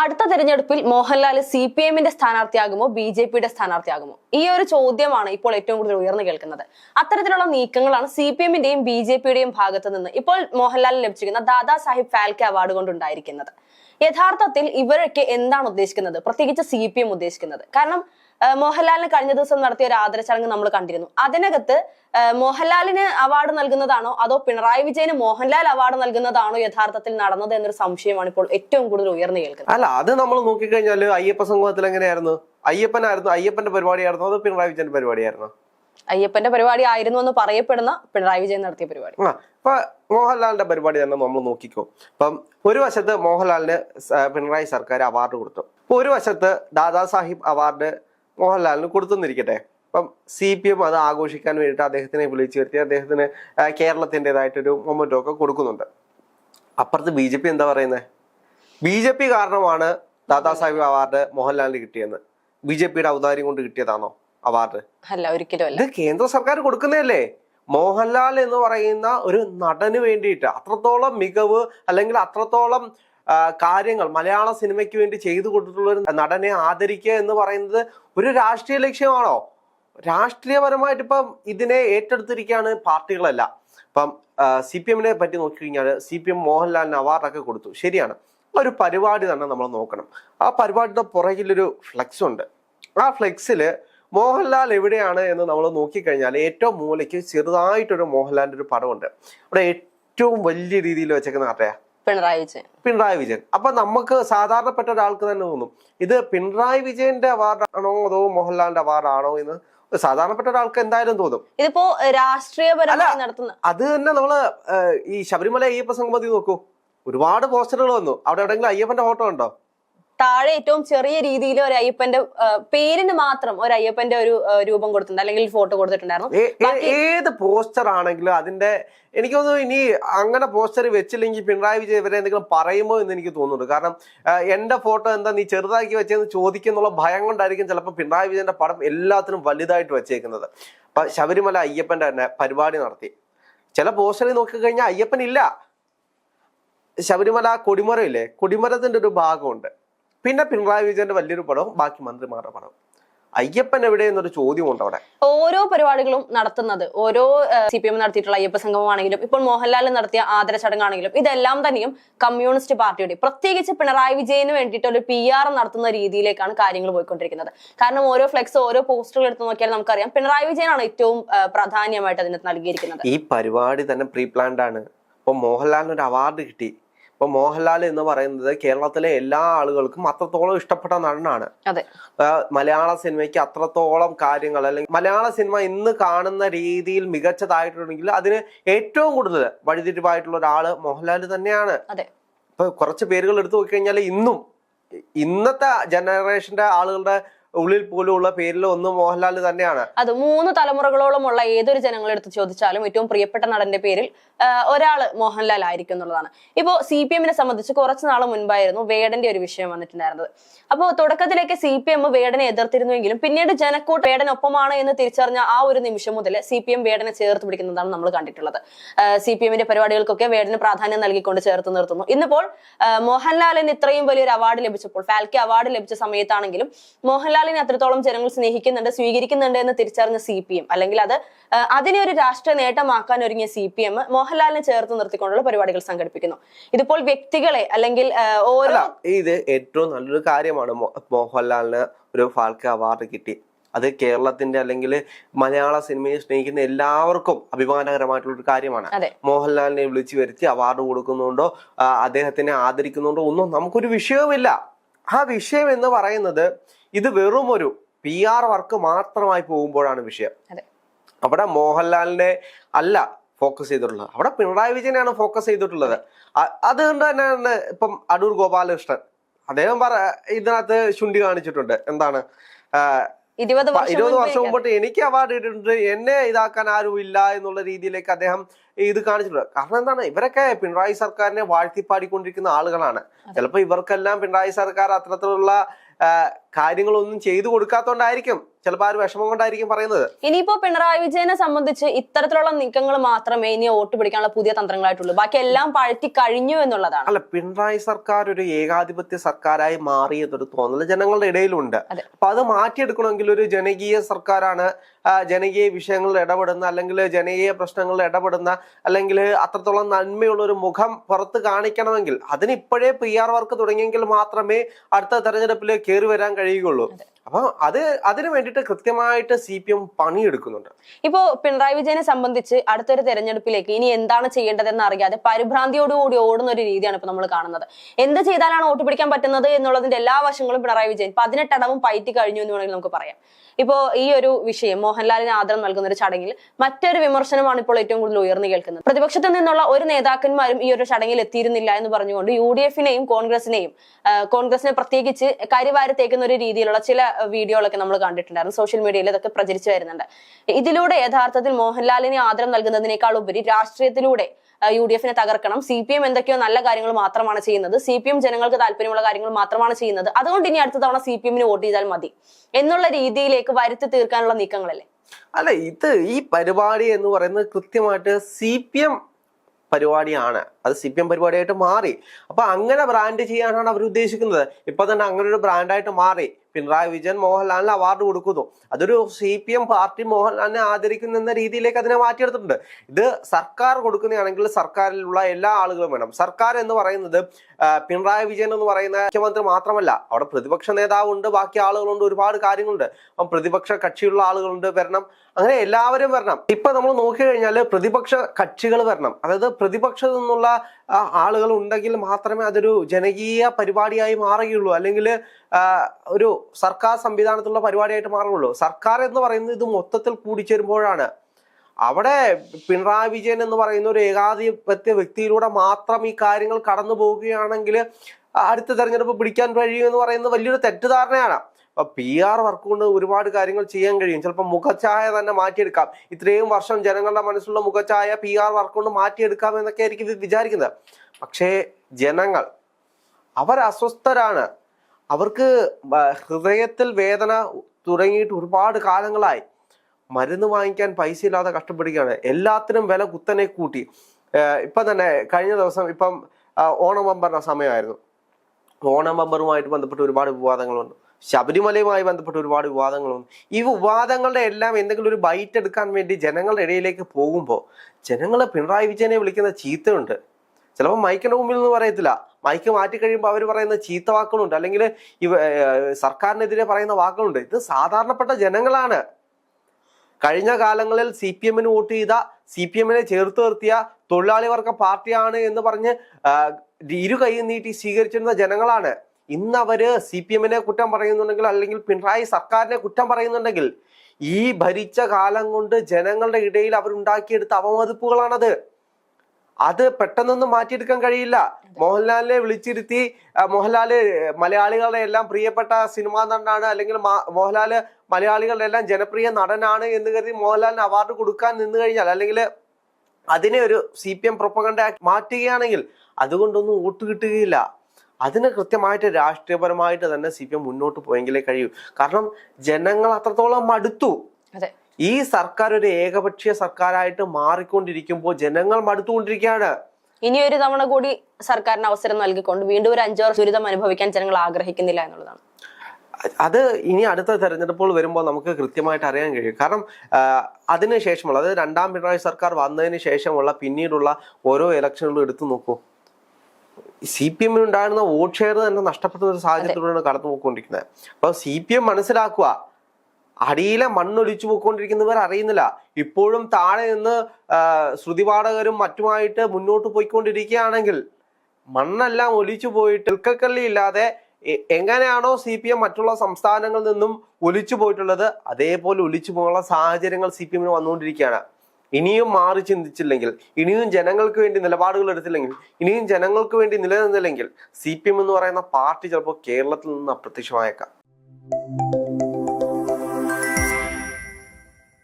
അടുത്ത തെരഞ്ഞെടുപ്പിൽ Mohanlal C P എമ്മിന്റെ സ്ഥാനാർത്ഥിയാകുമോ? ബി ജെ പിയുടെ സ്ഥാനാർത്ഥിയാകുമോ? ഈ ഒരു ചോദ്യമാണ് ഇപ്പോൾ ഏറ്റവും കൂടുതൽ ഉയർന്നു കേൾക്കുന്നത്. അത്തരത്തിലുള്ള നീക്കങ്ങളാണ് സി പി എമ്മിന്റെയും ബി ജെ പിയുടെയും ഭാഗത്ത് നിന്ന് ഇപ്പോൾ മോഹൻലാൽ ലഭിച്ചിരിക്കുന്ന ദാദാ സാഹിബ് ഫാൽക്കെ അവാർഡ് കൊണ്ടുണ്ടായിരിക്കുന്നത്. യഥാർത്ഥത്തിൽ ഇവരൊക്കെ എന്താണ് ഉദ്ദേശിക്കുന്നത്? പ്രത്യേകിച്ച് സി പി എം ഉദ്ദേശിക്കുന്നത് കാരണം മോഹൻലാലിന് കഴിഞ്ഞ ദിവസം നടത്തിയ ഒരു ആദര ചടങ്ങ് നമ്മൾ കണ്ടിരുന്നു. അതിനകത്ത് മോഹൻലാലിന് അവാർഡ് നൽകുന്നതാണോ അതോ പിണറായി വിജയന് മോഹൻലാൽ അവാർഡ് നൽകുന്നതാണോ യഥാർത്ഥത്തിൽ നടന്നത് എന്നൊരു സംശയമാണ് ഇപ്പോൾ ഏറ്റവും കൂടുതൽ ഉയർന്നു കേൾക്കുന്നത്. അല്ല അത് നമ്മൾ നോക്കിക്കഴിഞ്ഞാൽ അയ്യപ്പ സംഗമത്തിൽ എങ്ങനെയായിരുന്നു? അയ്യപ്പനായിരുന്നു അയ്യപ്പന്റെ പരിപാടിയായിരുന്നു അതോ പിണറായി വിജയന്റെ പരിപാടിയായിരുന്നു? അയ്യപ്പന്റെ പരിപാടി ആയിരുന്നു എന്ന് പറയപ്പെടുന്ന പിണറായി വിജയൻ നടത്തിയ പരിപാടി. ഇപ്പൊ മോഹൻലാലിന്റെ പരിപാടി തന്നെ നമ്മൾ നോക്കിക്കോ. ഇപ്പം ഒരു വശത്ത് മോഹൻലാലിന് പിണറായി സർക്കാർ അവാർഡ് കൊടുത്തു. ഒരു വശത്ത് ദാദാസാഹിബ് അവാർഡ് മോഹൻലാലിന് കൊടുത്തുനിന്നിരിക്കട്ടെ അപ്പം സി പി എം അത് ആഘോഷിക്കാൻ വേണ്ടിയിട്ട് അദ്ദേഹത്തിനെ വിളിച്ചു വരുത്തി. അദ്ദേഹത്തിന് കേരളത്തിന്റെതായിട്ടൊരു മൊമെന്റോ ഒക്കെ കൊടുക്കുന്നുണ്ട്. അപ്പുറത്ത് ബി ജെ പി എന്താ പറയുന്നത് ബി ജെ പി കാരണമാണ് ദാദാസാഹിബ് അവാർഡ് മോഹൻലാലിന് കിട്ടിയെന്ന്. ബി ജെ പിയുടെ ഔദാര്യം കൊണ്ട് കിട്ടിയതാണോ അവാർഡ്? അല്ല ഒരിക്കലും ഇത് കേന്ദ്ര സർക്കാർ കൊടുക്കുന്നതല്ലേ? മോഹൻലാൽ എന്ന് പറയുന്ന ഒരു നടന് വേണ്ടിയിട്ട് അത്രത്തോളം മികവ് അല്ലെങ്കിൽ അത്രത്തോളം കാര്യങ്ങൾ മലയാള സിനിമയ്ക്ക് വേണ്ടി ചെയ്തു കൊടുത്തിട്ടുള്ള ഒരു നടനെ ആദരിക്കുക എന്ന് പറയുന്നത് ഒരു രാഷ്ട്രീയ ലക്ഷ്യമാണോ? രാഷ്ട്രീയപരമായിട്ട് ഇപ്പം ഇതിനെ ഏറ്റെടുത്തിരിക്കുകയാണ് പാർട്ടികളല്ല. ഇപ്പം സി പി എമ്മിനെ പറ്റി നോക്കിക്കഴിഞ്ഞാൽ സി പി എം മോഹൻലാലിന് അവാർഡൊക്കെ കൊടുത്തു. ശരിയാണ്. ഒരു പരിപാടി തന്നെ നമ്മൾ നോക്കണം. ആ പരിപാടിയുടെ പുറകിലൊരു ഫ്ലെക്സ് ഉണ്ട്. ആ ഫ്ലെക്സിൽ മോഹൻലാൽ എവിടെയാണ് എന്ന് നമ്മൾ നോക്കിക്കഴിഞ്ഞാൽ ഏറ്റവും മൂലയ്ക്ക് ചെറുതായിട്ടൊരു മോഹൻലാലിന്റെ ഒരു പടമുണ്ട്. അവിടെ ഏറ്റവും വലിയ രീതിയിൽ വെച്ചേക്കുന്ന ആരുടെയാ? പിണറായി വിജയൻ. പിണറായി വിജയൻ. അപ്പൊ നമുക്ക് സാധാരണപ്പെട്ട ഒരാൾക്ക് തന്നെ തോന്നും ഇത് പിണറായി വിജയന്റെ അവാർഡാണോ അതോ മോഹൻലാലിന്റെ അവാർഡാണോ എന്ന് സാധാരണപ്പെട്ട ഒരാൾക്ക് എന്തായാലും തോന്നും. ഇതിപ്പോ രാഷ്ട്രീയപരമായി. നടത്തുന്ന അത് തന്നെ നമ്മൾ ഈ ശബരിമല അയ്യപ്പ സംഗമത്തിൽ നോക്കൂ. ഒരുപാട് പോസ്റ്ററുകൾ വന്നു. അവിടെ എവിടെയെങ്കിലും അയ്യപ്പന്റെ ഫോട്ടോ ഉണ്ടോ? താഴെ ഏറ്റവും ചെറിയ രീതിയിൽ ഒരു അയ്യപ്പന്റെ പേരിന് മാത്രം ഒരു അയ്യപ്പന്റെ ഒരു രൂപം കൊടുത്തിട്ടുണ്ട്. അല്ലെങ്കിൽ ഫോട്ടോ കൊടുത്തിട്ടുണ്ടായിരുന്നു. ഏത് പോസ്റ്റർ ആണെങ്കിലും അതിന്റെ എനിക്ക് തോന്നുന്നു ഇനി അങ്ങനെ പോസ്റ്റർ വെച്ചില്ലെങ്കിൽ പിണറായി വിജയൻ ഇവരെ എന്തെങ്കിലും പറയുമോ എന്ന് എനിക്ക് തോന്നുന്നുണ്ട്. കാരണം എന്റെ ഫോട്ടോ എന്താ നീ ചെറുതാക്കി വെച്ചെന്ന് ചോദിക്കുന്നുള്ള ഭയം കൊണ്ടായിരിക്കും ചിലപ്പോൾ പിണറായി വിജയന്റെ പടം എല്ലാത്തിനും വലുതായിട്ട് വെച്ചേക്കുന്നത്. അപ്പൊ ശബരിമല അയ്യപ്പന്റെ തന്നെ പരിപാടി നടത്തി. ചില പോസ്റ്ററിൽ നോക്കിക്കഴിഞ്ഞാൽ അയ്യപ്പൻ ഇല്ല ശബരിമല കൊടിമരം ഇല്ലേ കൊടിമരത്തിന്റെ ഒരു ഭാഗമുണ്ട്. പിന്നെ പിണറായി വിജയന്റെ വലിയൊരു പടവും ബാക്കി മന്ത്രിമാരുടെ പടവും. അയ്യപ്പൻ എവിടെ എന്നൊരു ചോദ്യമുണ്ട് അവിടെ. ഓരോ പരിപാടികളും നടത്തുന്നത്. ഓരോ സി പി എം നടത്തിയിട്ടുള്ള അയ്യപ്പ സംഗമമാണെങ്കിലും ഇപ്പോൾ മോഹൻലാൽ നടത്തിയ ആദര ചടങ്ങാണെങ്കിലും ഇതെല്ലാം തന്നെയും കമ്മ്യൂണിസ്റ്റ് പാർട്ടിയുടെ പ്രത്യേകിച്ച് പിണറായി വിജയന് വേണ്ടിയിട്ട് ഒരു പി ആർ നടത്തുന്ന രീതിയിലേക്കാണ് കാര്യങ്ങൾ പോയിക്കൊണ്ടിരിക്കുന്നത്. കാരണം ഓരോ ഫ്ലെക്സ് ഓരോ പോസ്റ്ററുകൾ എടുത്ത് നോക്കിയാൽ നമുക്കറിയാം പിണറായി വിജയനാണ് ഏറ്റവും പ്രാധാന്യമായിട്ട് അതിനകത്ത് നൽകിയിരിക്കുന്നത്. ഈ പരിപാടി തന്നെ പ്രീ പ്ലാൻഡ് ആണ്. ഇപ്പൊ മോഹൻലാലിന് ഒരു അവാർഡ് കിട്ടി. ഇപ്പൊ മോഹൻലാൽ എന്ന് പറയുന്നത് കേരളത്തിലെ എല്ലാ ആളുകൾക്കും അത്രത്തോളം ഇഷ്ടപ്പെട്ട നടനാണ്. മലയാള സിനിമയ്ക്ക് അത്രത്തോളം കാര്യങ്ങൾ അല്ലെങ്കിൽ മലയാള സിനിമ ഇന്ന് കാണുന്ന രീതിയിൽ മികച്ചതായിട്ടുണ്ടെങ്കിൽ അതിന് ഏറ്റവും കൂടുതൽ വഴിതിരിവായിട്ടുള്ള ഒരാൾ മോഹൻലാൽ തന്നെയാണ്. ഇപ്പൊ കുറച്ച് പേരുകൾ എടുത്തു നോക്കിക്കഴിഞ്ഞാൽ ഇന്നും ഇന്നത്തെ ജനറേഷന്റെ ആളുകളുടെ ഉള്ളിൽ പോലും ഉള്ള പേരിൽ ഒന്ന് മോഹൻലാൽ തന്നെയാണ്. അത് മൂന്ന് തലമുറകളോളം ഉള്ള ഏതൊരു ജനങ്ങൾ എടുത്ത് ചോദിച്ചാലും ഏറ്റവും പ്രിയപ്പെട്ട നടന്റെ പേരിൽ ഒരാൾ മോഹൻലാൽ ആയിരിക്കും എന്നുള്ളതാണ് ഇപ്പോ സി പി എമ്മിനെ സംബന്ധിച്ച് കുറച്ച് നാൾ മുൻപായിരുന്നു വേടന്റെ ഒരു വിഷയം വന്നിട്ടുണ്ടായിരുന്നത്. അപ്പോൾ തുടക്കത്തിലേക്ക് സി പി എം വേടനെ എതിർത്തിരുന്നുവെങ്കിലും പിന്നീട് ജനക്കൂട്ട് വേടനൊപ്പമാണ് എന്ന് തിരിച്ചറിഞ്ഞ ആ ഒരു നിമിഷം മുതൽ സി പി എം വേടനെ ചേർത്ത് പിടിക്കുന്നതാണ് നമ്മൾ കണ്ടിട്ടുള്ളത്. സി പി എമ്മിന്റെ പരിപാടികൾക്കൊക്കെ വേടന് പ്രാധാന്യം നൽകിക്കൊണ്ട് ചേർത്ത് നിർത്തുന്നു. ഇന്നിപ്പോൾ മോഹൻലാലിന് ഇത്രയും വലിയൊരു അവാർഡ് ലഭിച്ചപ്പോൾ ഫാൽക്കി അവാർഡ് ലഭിച്ച സമയത്താണെങ്കിലും മോഹൻലാലിനെ അത്രത്തോളം ജനങ്ങൾ സ്നേഹിക്കുന്നുണ്ട് സ്വീകരിക്കുന്നുണ്ട് എന്ന് തിരിച്ചറിഞ്ഞ സി പി എം അല്ലെങ്കിൽ അത് അതിനെ ഒരു രാഷ്ട്രീയ നേട്ടമാക്കാൻ ഒരുങ്ങിയ സി പി എം മോഹൻലാലിനെ ചേർത്ത് നിർത്തിക്കൊണ്ടുള്ള പരിപാടികൾ സംഘടിപ്പിക്കുന്നു. ഇതിപ്പോൾ വ്യക്തികളെ അല്ലെങ്കിൽ ഓരോ ഇത് ഏറ്റവും നല്ലൊരു കാര്യമാണ് മോഹൻലാലിന് ഒരു ഫാൽക്കെ അവാർഡ് കിട്ടി. അത് കേരളത്തിന്റെ അല്ലെങ്കിൽ മലയാള സിനിമയെ സ്നേഹിക്കുന്ന എല്ലാവർക്കും അഭിമാനകരമായിട്ടുള്ള ഒരു കാര്യമാണ് മോഹൻലാലിനെ വിളിച്ചു വരുത്തി അവാർഡ് കൊടുക്കുന്നുണ്ടോ അദ്ദേഹത്തിനെ ആദരിക്കുന്നുണ്ടോ ഒന്നും നമുക്കൊരു വിഷയവുമില്ല. ആ വിഷയം എന്ന് പറയുന്നത് ഇത് വെറും ഒരു പി ആർ വർക്ക് മാത്രമായി പോകുമ്പോഴാണ് വിഷയം. അവിടെ മോഹൻലാലിനെ അല്ല ഫോക്കസ് ചെയ്തിട്ടുള്ളത്. അവിടെ പിണറായി വിജയനെയാണ് ഫോക്കസ് ചെയ്തിട്ടുള്ളത്. അതുകൊണ്ട് തന്നെയാണ് ഇപ്പം അടൂർ ഗോപാലകൃഷ്ണൻ. അദ്ദേഹം പറ ഇതിനകത്ത് ചുണ്ടി കാണിച്ചിട്ടുണ്ട്. എന്താണ്? ഇരുപത് വർഷം ഇരുപത് വർഷം മുമ്പോട്ട് എനിക്ക് അവാർഡ് കിട്ടിയിട്ടുണ്ട് എന്നെ ഇതാക്കാൻ ആരും ഇല്ല എന്നുള്ള രീതിയിലേക്ക് അദ്ദേഹം ഇത് കാണിച്ചിട്ടുണ്ട്. കാരണം എന്താണ്? ഇവരൊക്കെ പിണറായി സർക്കാരിനെ വാഴ്ത്തിപ്പാടിക്കൊണ്ടിരിക്കുന്ന ആളുകളാണ്. ചിലപ്പോൾ ഇവർക്കെല്ലാം പിണറായി സർക്കാർ അത്തരത്തിലുള്ള കാര്യങ്ങളൊന്നും ചെയ്തു കൊടുക്കാത്തോണ്ടായിരിക്കും ചിലപ്പോൾ ആ ഒരു വിഷമം കൊണ്ടായിരിക്കും പറയുന്നത്. ഇനിയിപ്പോ പിണറായി വിജയനെ സംബന്ധിച്ച് ഇത്തരത്തിലുള്ള നീക്കങ്ങൾ മാത്രമേ ഇനി വോട്ട് പിടിക്കാനുള്ള പുതിയ തന്ത്രങ്ങളായിട്ടുള്ളൂ. ബാക്കി എല്ലാം പഴറ്റി കഴിഞ്ഞു എന്നുള്ളതാണ്. അല്ല പിണറായി സർക്കാർ ഒരു ഏകാധിപത്യ സർക്കാരായി മാറി എന്നൊരു തോന്നൽ ജനങ്ങളുടെ ഇടയിലുണ്ട്. അപ്പൊ അത് മാറ്റിയെടുക്കണമെങ്കിൽ ഒരു ജനകീയ സർക്കാരാണ് ജനകീയ വിഷയങ്ങളിൽ ഇടപെടുന്ന അല്ലെങ്കിൽ ജനകീയ പ്രശ്നങ്ങളിൽ ഇടപെടുന്ന അല്ലെങ്കിൽ അത്രത്തോളം നന്മയുള്ള ഒരു മുഖം പുറത്ത് കാണിക്കണമെങ്കിൽ അതിന് ഇപ്പോഴേ പി ആർ വർക്ക് തുടങ്ങിയെങ്കിൽ മാത്രമേ അടുത്ത തെരഞ്ഞെടുപ്പിൽ കയറി വരാൻ കഴിയുകയുള്ളൂ. അപ്പൊ അത് അതിനു വേണ്ടിയിട്ട് കൃത്യമായിട്ട് സി പി എം പണിയെടുക്കുന്നുണ്ട്. ഇപ്പോ പിണറായി വിജയനെ സംബന്ധിച്ച് അടുത്തൊരു തെരഞ്ഞെടുപ്പിലേക്ക് ഇനി എന്താണ് ചെയ്യേണ്ടതെന്ന് അറിയാതെ പരിഭ്രാന്തിയോടുകൂടി ഓടുന്ന ഒരു രീതിയാണ് ഇപ്പൊ നമ്മൾ കാണുന്നത്. എന്ത് ചെയ്താലാണ് വോട്ട് പിടിക്കാൻ പറ്റുന്നത് എന്നുള്ളതിന്റെ എല്ലാ വശങ്ങളും പിണറായി വിജയൻ പതിനെട്ടടവും പയറ്റി കഴിഞ്ഞു എന്ന് വേണമെങ്കിൽ നമുക്ക് പറയാം. ഇപ്പോ ഈ ഒരു വിഷയം മോഹൻലാലിന് ആദരം നൽകുന്ന ഒരു ചടങ്ങിൽ മറ്റൊരു വിമർശനമാണ് ഇപ്പോൾ ഏറ്റവും കൂടുതൽ ഉയർന്നു കേൾക്കുന്നത്. പ്രതിപക്ഷത്തിൽ നിന്നുള്ള ഒരു നേതാക്കന്മാരും ഈ ഒരു ചടങ്ങിൽ എത്തിയിരുന്നില്ല എന്ന് പറഞ്ഞുകൊണ്ട് യു ഡി എഫിനെയും കോൺഗ്രസിനെയും കോൺഗ്രസിനെ പ്രത്യേകിച്ച് കരിവാരത്തേക്കുന്ന ഒരു രീതിയിലുള്ള ചില വീഡിയോകളൊക്കെ നമ്മൾ കണ്ടിട്ടുണ്ടായിരുന്നു. സോഷ്യൽ മീഡിയയിൽ ഇതൊക്കെ പ്രചരിച്ചു വരുന്നുണ്ട്. ഇതിലൂടെ യഥാർത്ഥത്തിൽ മോഹൻലാലിനെ ആദരം നൽകുന്നതിനേക്കാൾ ഉപരി രാഷ്ട്രീയത്തിലൂടെ യു ഡി എഫിനെ തകർക്കണം. സി പി എം എന്തൊക്കെയോ നല്ല കാര്യങ്ങൾ മാത്രമാണ് ചെയ്യുന്നത്. സി പി എം ജനങ്ങൾക്ക് താല്പര്യമുള്ള കാര്യങ്ങൾ മാത്രമാണ് ചെയ്യുന്നത്. അതുകൊണ്ട് ഇനി അടുത്ത തവണ സി പി എമ്മിന് വോട്ട് ചെയ്താൽ മതി എന്നുള്ള രീതിയിലേക്ക് വരുത്തി തീർക്കാനുള്ള നീക്കങ്ങളല്ലേ? അല്ല ഇത് ഈ പരിപാടി എന്ന് പറയുന്നത് കൃത്യമായിട്ട് സി പി എം പരിപാടിയാണ്. അത് സി പി എം പരിപാടിയായിട്ട് മാറി. അപ്പൊ അങ്ങനെ ബ്രാൻഡ് ചെയ്യാനാണ് അവർ ഉദ്ദേശിക്കുന്നത് ഇപ്പൊ തന്നെ അങ്ങനെ ഒരു ബ്രാൻഡായിട്ട് മാറി. പിണറായി വിജയൻ മോഹൻലാലിന് അവാർഡ് കൊടുക്കുന്നു. അതൊരു സി പി എം പാർട്ടി മോഹൻലാലിനെ ആദരിക്കുന്ന എന്ന രീതിയിലേക്ക് അതിനെ മാറ്റിയെടുത്തിട്ടുണ്ട്. ഇത് സർക്കാർ കൊടുക്കുന്നതാണെങ്കിൽ സർക്കാരിലുള്ള എല്ലാ ആളുകളും വേണം. സർക്കാർ എന്ന് പറയുന്നത് പിണറായി വിജയൻ എന്ന് പറയുന്ന മുഖ്യമന്ത്രി മാത്രമല്ല അവിടെ പ്രതിപക്ഷ നേതാവുണ്ട് ബാക്കി ആളുകളുണ്ട് ഒരുപാട് കാര്യങ്ങളുണ്ട്. അപ്പം പ്രതിപക്ഷ കക്ഷിയുള്ള ആളുകളുണ്ട് വരണം. അങ്ങനെ എല്ലാവരും വരണം. ഇപ്പൊ നമ്മൾ നോക്കി കഴിഞ്ഞാൽ പ്രതിപക്ഷ കക്ഷികൾ വരണം. അതായത് പ്രതിപക്ഷത്തു നിന്നുള്ള ആളുകൾ ഉണ്ടെങ്കിൽ മാത്രമേ അതൊരു ജനകീയ പരിപാടിയായി മാറുകയുള്ളൂ. അല്ലെങ്കിൽ ഒരു സർക്കാർ സംവിധാനത്തിലുള്ള പരിപാടിയായിട്ട് മാറുള്ളൂ സർക്കാർ എന്ന് പറയുന്നത് ഇത് മൊത്തത്തിൽ കൂടിച്ചേരുമ്പോഴാണ്. അവിടെ പിണറായി വിജയൻ എന്ന് പറയുന്ന ഒരു ഏകാധിപത്യ വ്യക്തിയിലൂടെ മാത്രം ഈ കാര്യങ്ങൾ കടന്നു പോവുകയാണെങ്കിൽ അടുത്ത തെരഞ്ഞെടുപ്പ് പിടിക്കാൻ കഴിയും എന്ന് പറയുന്നത് വലിയൊരു തെറ്റിദ്ധാരണയാണ്. അപ്പൊ പി ആർ വർക്ക് കൊണ്ട് ഒരുപാട് കാര്യങ്ങൾ ചെയ്യാൻ കഴിയും. ചിലപ്പോൾ മുഖഛായ തന്നെ മാറ്റിയെടുക്കാം. ഇത്രയും വർഷം ജനങ്ങളുടെ മനസ്സിലുള്ള മുഖഛായ പി ആർ വർക്ക് കൊണ്ട് മാറ്റിയെടുക്കാം എന്നൊക്കെ ആയിരിക്കും ഇത് വിചാരിക്കുന്നത്. പക്ഷേ ജനങ്ങൾ അവർ അസ്വസ്ഥരാണ് അവർക്ക് ഹൃദയത്തിൽ വേദന തുടങ്ങിയിട്ട് ഒരുപാട് കാലങ്ങളായി. മരുന്ന് വാങ്ങിക്കാൻ പൈസ ഇല്ലാതെ കഷ്ടപ്പെടുകയാണ്. എല്ലാത്തിനും വില കുത്തനെ കൂട്ടി. ഇപ്പം തന്നെ കഴിഞ്ഞ ദിവസം ഇപ്പം ആ, ഓണം ബമ്പറിന സമയമായിരുന്നു. ഓണം ബമ്പറുമായിട്ട് ബന്ധപ്പെട്ട് ഒരുപാട് വിവാദങ്ങളുണ്ട്. ശബരിമലയുമായി ബന്ധപ്പെട്ട് ഒരുപാട് വിവാദങ്ങളുണ്ട്. ഈ വിവാദങ്ങളുടെ എല്ലാം എന്തെങ്കിലും ഒരു ബൈറ്റ് എടുക്കാൻ വേണ്ടി ജനങ്ങളുടെ ഇടയിലേക്ക് പോകുമ്പോൾ ജനങ്ങളെ പിണറായി വിജയനെ വിളിക്കുന്ന ചീത്തയുണ്ട്. ചിലപ്പോൾ മൈക്കിന്റെ മുമ്പിൽ നിന്ന് പറയത്തില്ല. മൈക്ക് മാറ്റി കഴിയുമ്പോൾ അവർ പറയുന്ന ചീത്ത വാക്കുകളുണ്ട്. അല്ലെങ്കിൽ ഇവ സർക്കാരിനെതിരെ പറയുന്ന വാക്കുകളുണ്ട്. ഇത് സാധാരണപ്പെട്ട ജനങ്ങളാണ്. കഴിഞ്ഞ കാലങ്ങളിൽ സി പി എമ്മിന് വോട്ട് ചെയ്ത സി പി എമ്മിനെ ചേർത്ത് നിർത്തിയ തൊഴിലാളി വർഗ പാർട്ടിയാണ് എന്ന് പറഞ്ഞ് ഇരു കൈ നീട്ടി സ്വീകരിച്ചിരുന്ന ജനങ്ങളാണ്. ഇന്ന് അവർ സി പി എമ്മിനെ കുറ്റം പറയുന്നുണ്ടെങ്കിൽ അല്ലെങ്കിൽ പിണറായി സർക്കാരിനെ കുറ്റം പറയുന്നുണ്ടെങ്കിൽ ഈ ഭരിച്ച കാലം കൊണ്ട് ജനങ്ങളുടെ ഇടയിൽ അവരുണ്ടാക്കിയെടുത്ത അവമതിപ്പുകളാണത്. അത് പെട്ടെന്നൊന്നും മാറ്റിയെടുക്കാൻ കഴിയില്ല. മോഹൻലാലിനെ വിളിച്ചിരുത്തി മോഹൻലാൽ മലയാളികളുടെ എല്ലാം പ്രിയപ്പെട്ട സിനിമാ നടനാണ് അല്ലെങ്കിൽ മോഹൻലാൽ മലയാളികളുടെ എല്ലാം ജനപ്രിയ നടനാണ് എന്ന് കരുതി മോഹൻലാലിന് അവാർഡ് കൊടുക്കാൻ നിന്ന് കഴിഞ്ഞാൽ അല്ലെങ്കിൽ അതിനെ ഒരു സി പി എം പ്രൊപ്പകണ്ട മാറ്റുകയാണെങ്കിൽ അതുകൊണ്ടൊന്നും വോട്ട് കിട്ടുകയില്ല. അതിന് കൃത്യമായിട്ട് രാഷ്ട്രീയപരമായിട്ട് തന്നെ സി പി എം മുന്നോട്ട് പോയെങ്കിലേ കഴിയൂ. കാരണം ജനങ്ങൾ അത്രത്തോളം മടുത്തു. അതെ. ഈ സർക്കാർ ഒരു ഏകപക്ഷീയ സർക്കാരായിട്ട് മാറിക്കൊണ്ടിരിക്കുമ്പോൾ ജനങ്ങൾ മടുത്തുകൊണ്ടിരിക്കുകയാണ്. ഇനി ഒരു തവണ കൂടി സർക്കാരിന് അവസരം നൽകിക്കൊണ്ട് വീണ്ടും ഒരു അഞ്ചു വർഷം ദുരിതം അനുഭവിക്കാൻ ജനങ്ങൾ ആഗ്രഹിക്കുന്നില്ല എന്നുള്ളതാണ്. അത് ഇനി അടുത്ത തെരഞ്ഞെടുപ്പുകൾ വരുമ്പോൾ നമുക്ക് കൃത്യമായിട്ട് അറിയാൻ കഴിയും. കാരണം അതിനുശേഷമുള്ള അതിന് ശേഷമുള്ള അതായത് രണ്ടാം പിണറായി സർക്കാർ വന്നതിന് ശേഷമുള്ള പിന്നീടുള്ള ഓരോ ഇലക്ഷനുകളും എടുത്തു നോക്കൂ. സി പി എമ്മിനുണ്ടായിരുന്ന വോട്ട് ഷെയർ തന്നെ നഷ്ടപ്പെട്ട ഒരു സാഹചര്യത്തിലൂടെയാണ് കടന്നു പോയിക്കൊണ്ടിരിക്കുന്നത് അപ്പൊ സി പി എം മനസ്സിലാക്കുക അടിയിലെ മണ്ണൊലിച്ചു പോയിക്കൊണ്ടിരിക്കുന്നവർ അറിയുന്നില്ല. ഇപ്പോഴും താഴെ നിന്ന് ശ്രുതിപാഠകരും മറ്റുമായിട്ട് മുന്നോട്ട് പോയിക്കൊണ്ടിരിക്കുകയാണെങ്കിൽ മണ്ണെല്ലാം ഒലിച്ചു പോയിട്ട് ഇൽക്കക്കല്ലി ഇല്ലാതെ എങ്ങനെയാണോ സി പി എം മറ്റുള്ള സംസ്ഥാനങ്ങളിൽ നിന്നും ഒലിച്ചു പോയിട്ടുള്ളത് അതേപോലെ ഒലിച്ചു പോകാനുള്ള സാഹചര്യങ്ങൾ സി പി എമ്മിന് വന്നുകൊണ്ടിരിക്കുകയാണ്. ഇനിയും മാറി ചിന്തിച്ചില്ലെങ്കിൽ ഇനിയും ജനങ്ങൾക്ക് വേണ്ടി നിലപാടുകൾ എടുത്തില്ലെങ്കിൽ ഇനിയും ജനങ്ങൾക്ക് വേണ്ടി നിലനിന്നില്ലെങ്കിൽ സി പി എം എന്ന് പറയുന്ന പാർട്ടി ചിലപ്പോൾ കേരളത്തിൽ നിന്ന് അപ്രത്യക്ഷമായേക്കാം.